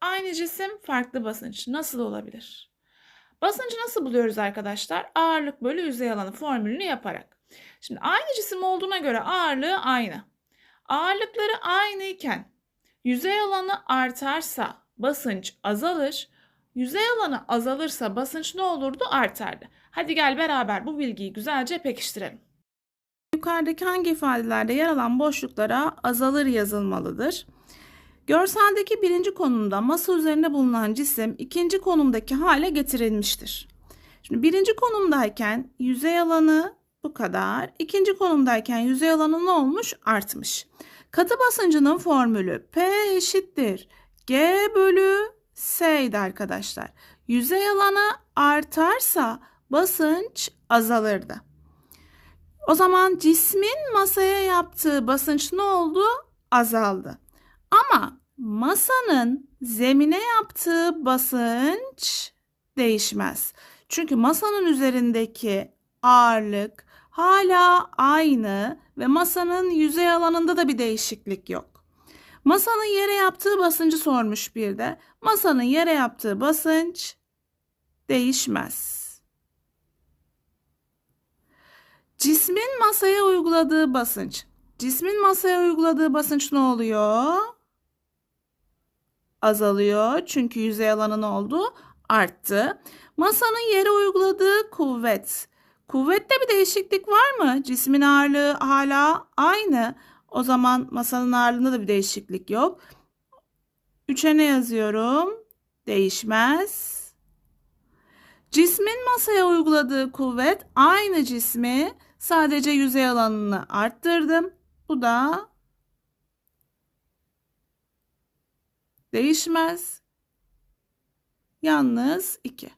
Aynı cisim, farklı basınç. Nasıl olabilir? Basıncı nasıl buluyoruz arkadaşlar? Ağırlık bölü yüzey alanı formülünü yaparak. Şimdi aynı cisim olduğuna göre ağırlığı aynı. Ağırlıkları aynı iken yüzey alanı artarsa basınç azalır. Yüzey alanı azalırsa basınç ne olurdu? Artardı. Hadi gel beraber bu bilgiyi güzelce pekiştirelim. Yukarıdaki hangi ifadelerde yer alan boşluklara azalır yazılmalıdır? Görseldeki birinci konumda masa üzerinde bulunan cisim ikinci konumdaki hale getirilmiştir. Şimdi birinci konumdayken yüzey alanı bu kadar. İkinci konumdayken yüzey alanı ne olmuş? Artmış. Katı basıncının formülü P eşittir. G bölü S'ydi arkadaşlar. Yüzey alanı artarsa basınç azalırdı. O zaman cismin masaya yaptığı basınç ne oldu? Azaldı. Ama masanın zemine yaptığı basınç değişmez. Çünkü masanın üzerindeki ağırlık hala aynı ve masanın yüzey alanında da bir değişiklik yok. Masanın yere yaptığı basıncı sormuş bir de. Masanın yere yaptığı basınç değişmez. Cismin masaya uyguladığı basınç. Cismin masaya uyguladığı basınç ne oluyor? Azalıyor. Çünkü yüzey alanı ne oldu? Arttı. Masanın yere uyguladığı kuvvet. Kuvvette bir değişiklik var mı? Cismin ağırlığı hala aynı. O zaman masanın ağırlığında da bir değişiklik yok. Üçe ne yazıyorum? Değişmez. Cismin masaya uyguladığı kuvvet aynı cismi sadece yüzey alanını arttırdım. Bu da değişmez. Yalnız 2.